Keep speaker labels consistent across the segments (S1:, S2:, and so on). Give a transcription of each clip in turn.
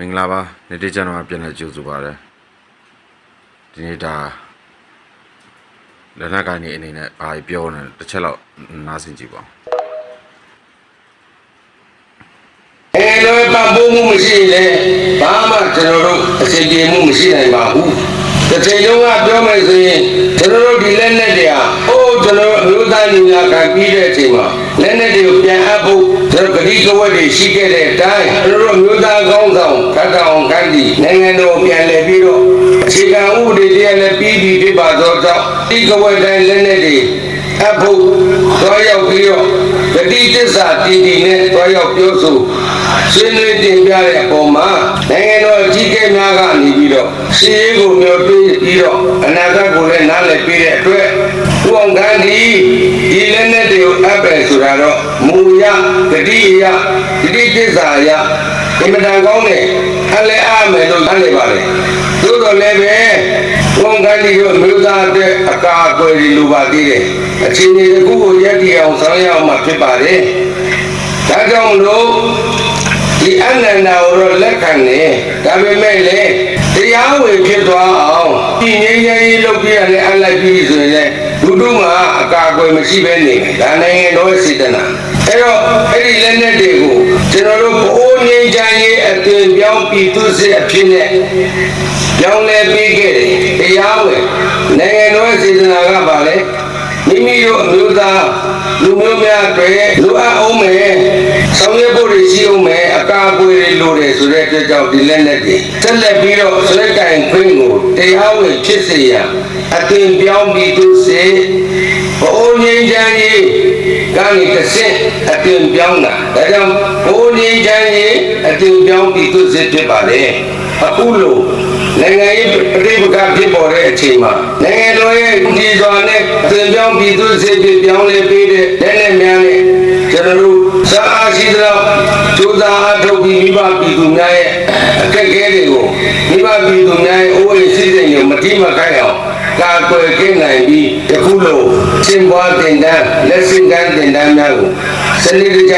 S1: မင်္ဂလာပါနေ့တစ်ကျန်တော့ပြန်လဲကြိုဆိုပါရစေဒီနေ့ဒါလက်နက်ကိုင်းနေအနေနဲ့ဘာပြောနေလဲတစ်ချက်တော့နားဆင်ကြည့်ပါဦး
S2: အဲတော့ပံ့ပိုးမှုမရှိရင်ဘာမှကျွန်တော်တို့အစီအပြေမှုမရှိနိုင်ပါဘူးတစ်ချိန်လုံးကပြောမယ်ဆိုရင်ကျွန်တော်တို့ဒီလက်နက်တွေဟာအိုးကျွန်တော်တို့အမျိုးသားညီလာခံပြီးတဲ့အချိန်မှာ လက်နက်တွေကိုပြန်အပ်ဖို့ကျွန်တော်ဂတိကဝတ်တွေရှိခဲ့တဲ့အတိုင်းကျွန်တော်တို့အမျိုးသားကောင်းဆောင်ခတ်ကောင်ခိုင်းဒီနိုင်ငံတော်ပြန်လည်ပြီးတော့အခြေခံဥပဒေတရားလည်းပြီးပြီးဖြစ်ပါသောကြောင့်ဒီကဝတ်တိုင်းလက်နက်တွေအပ်ဖို့သွားရောက်ပြီးတော့ဂတိတစ္ဆာတည်တည်နဲ့သွားရောက်ပြောဆိုဆွေးနွေးတင်ပြတဲ့အပေါ်မှာနိုင်ငံတော်အကြီးအကဲများကနေပြီးတော့စီရေးကိုမျိုးပြီးပြီးတော့အနာဂတ်ကိုလည်းနားလည်ပြီးတဲ့အတွက်သူအောင်ကန်းဒီဒီလက်နဲ့တွေကိုအ ပ်ပဲဆိုတာတော့မူရဂတိရဂတိတစ္ဆာရအင်မတန်ကောင်းတယ်အလဲအားမယ်လို့နားလည်ပါလေသို့တော်လည်းပဲသူအောင်ကန်းဒီတို့မြို့သားအတွက်အကာအကွယ်တွေလိုပါသေးတယ်အခြေအနေတစ်ခုကိုရက်တည်အောင်ဆောင်ရွက်အောင်မှာဖြစ်ပါတယ်ဒါကြောင့်မလို့ဒီအနန္တကိုတော့လက်ခံတယ်ဒါပေမဲ့လေတရားဝင်ဖြစ်သွားအောင်ဒီငြိမ်းချမ်းရေးလုပ်ပြရတဲ့အလိုက်ပြီးဆိုရင်လေလူတို့မှာအ ကာအကွယ်မရှိဘဲနေတယ်ဒါနိုင်ငံတော်ရဲ့စေတနာအဲ့တော့အဲ့ဒီလက်နက်တွေကိုကျွန်တော်တို့ဘိုးငြိမ်းချမ်းရေးအသွင်ပြောင်းပြီးသူစစ်အဖြစ်နဲ့ပြောင်းလဲပြီးခဲ့တယ်တရားဝင်နိုင်ငံတော်ရဲ့စေတနာကပါလေမိမိတို့အမျိုးသားလူမျိုးများတွေလူအပ်အောင်မယ်ဆောင်ရွက်ဖို့တွေရှိအောင်မယ်အကာအကွယ်တွေလိုတယ်ဆိုတဲ့အတွက်ကြောင့်ဒီလက်နဲ့တွေဆက်လက်ပြီးတော့ဆွဲကင်ခွင့်ကိုတရားဝင်ဖြစ်စေရန်အသင်ပြောင်းပြီးသူစေဘိုးငြိမ်းချမ်းရေး ကနေတစ်ဆင့်အသင်ပြောင်းတာဒါကြောင့်ဘိုးငြိမ်းချမ်းရေးအသင်ပြောင်းပြီးသူစေဖြစ်ပါလေအခုလို့နိုင်ငံရေးပဋိပက္ခဖြစ်ပေါ်တဲ့အချိန်မှာနိုင်ငံတော်ရဲ့ဒီစွာနဲ့သင်ပြောင်းပြည်သူစစ်ပြည်ပြောင်းလဲပေးတဲ့လက်နက်များနဲ့ကျွန်တော်တို့စာအားရှိသလောက်ကြိုးစားအားထုတ်ပြီးမိဘပြည်သူများရဲ့အခက်အခဲတွေကိုမိဘပြည်သူများရဲ့အိုးအိမ်စည်းစိမ်ကိုမတိမခိုက်အောင်ကာကွယ်ကင်းနိုင်ပြီးတခုလုံး ရှင်းပွားတင်တန်းလက်ဆင့်ကမ်းတင်တန်းများကိုစနစ်တကျ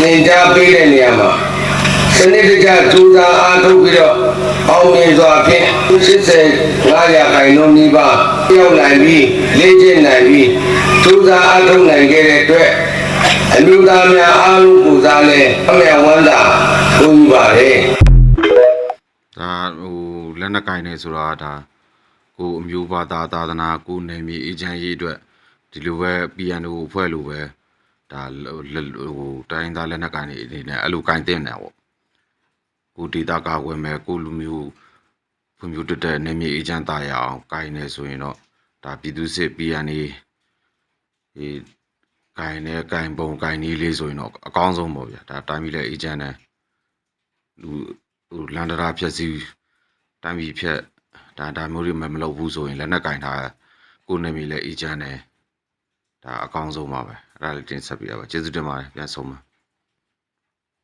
S2: တင်ကြားပေးတဲ့နေရာမှာစနစ်တကျကြိုးစားအားထုတ်ပြီးတော့အောင်မြင်စွာဖြင့်85ရာခိုင်နှုန်းနီးပါးပြောင်းနိုင်ပြီးလေ့ကျင့်နိုင်ပြီးကြိုးစားအားထုတ်နိုင်ခဲ့တဲ့အတွက်အမျိုးသားများအားလုံးပူဇော်လဲအမြတ်ဝမ်းသာဘုန်းကြီးပါတယ်
S1: ဒါဟိုလက်နက်ကိုင်းနေဆိုတာဒါကိုအမျိုးဘာသာသာသနာကိုနေမီအေဂျင့်ရေးအတွက် ဒီလိုပဲ PNO ဖွဲ့လို့ပဲဒါဟိုတိုင်းသားလက်နက်ကိုင်းနေအနေနဲ့အဲ့လိုကိုင်းတင်တယ်ပေါ့ကိုဒေတာကာဝယ်မယ်ကိုလူမျိုးဖွံ့ဖြိုးတက်တဲ့နေမီအေဂျင့်တာရအောင်ကိုင်းနေဆိုရင်တော့ဒါပြည်သူစစ် PNA ဒီကိုင်းနေကိုင်းပုံကိုင်းနည်းလေးဆိုရင်တော့အကောင်းဆုံးပေါ့ဗျာဒါတိုင်းပြည်လက်အေဂျင့်နဲ့လူဟိုလန်ဒရာဖြက်စီတမ်းပြီးဖြက်ဒါဒါမျိုးတွေမမလုပ်ဘူးဆိုရင်လက်နက်ကင်ထားကိုနေမီလဲအေဂျင့်နဲ့ ဒါအကောင်းဆုံးပါပဲအဲ့ဒါလေးတင်ဆက်ပြရပါကျေးဇူးတင်ပါတယ်ပြန်ဆုံးပါ